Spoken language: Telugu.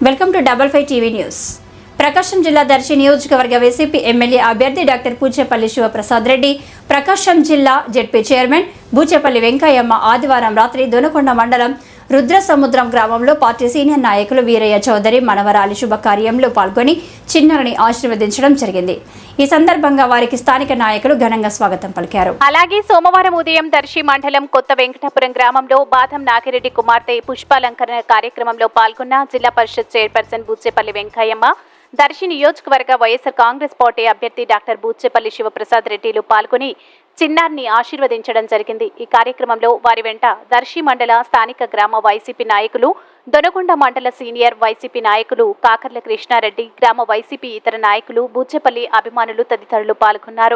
Welcome to double five TV news. Prakasam జిల్లా దర్శి నియోజకవర్గ వైసీపీ ఎమ్మెల్యే అభ్యర్థి డాక్టర్ పూచేపల్లి శివప్రసాద్ రెడ్డి ప్రకాశం జిల్లా జెడ్పీ చైర్మన్ బూచేపల్లి వెంకయ్యమ్మ ఆదివారం రాత్రి దొనకొండ మండలం రుద్రసముద్రం గ్రామంలో పార్టీ సీనియర్ నాయకులు వీరయ్య చౌదరి మనవరాలి శుభకార్యంలో పాల్గొని చిన్నారిని ఆశీర్వదించడం జరిగింది. ఈ సందర్భంగా వారికి స్థానిక నాయకులు ఘనంగా స్వాగతం పలికారు. అలాగే సోమవారం ఉదయం దర్శి మండలం కొత్త వెంకటపురం గ్రామంలో బాదం నాగిరెడ్డి కుమార్తె పుష్పాలంకరణ కార్యక్రమంలో పాల్గొన్న జిల్లా పరిషత్ చైర్పర్సన్ బుచ్చేపల్లి వెంకయ్యమ్మ దర్శి నియోజకవర్గ వైఎస్ఆర్ కాంగ్రెస్ పార్టీ అభ్యర్థి డాక్టర్ బూచేపల్లి శివప్రసాద్ రెడ్డిలు పాల్గొని చిన్నారిని ఆశీర్వదించడం జరిగింది. ఈ కార్యక్రమంలో వారి వెంట దర్శి మండల స్థానిక గ్రామ వైసీపీ నాయకులు దొనకొండ మండల సీనియర్ వైసీపీ నాయకులు కాకర్ల కృష్ణారెడ్డి గ్రామ వైసీపీ ఇతర నాయకులు బూచెపల్లి అభిమానులు తదితరులు పాల్గొన్నారు.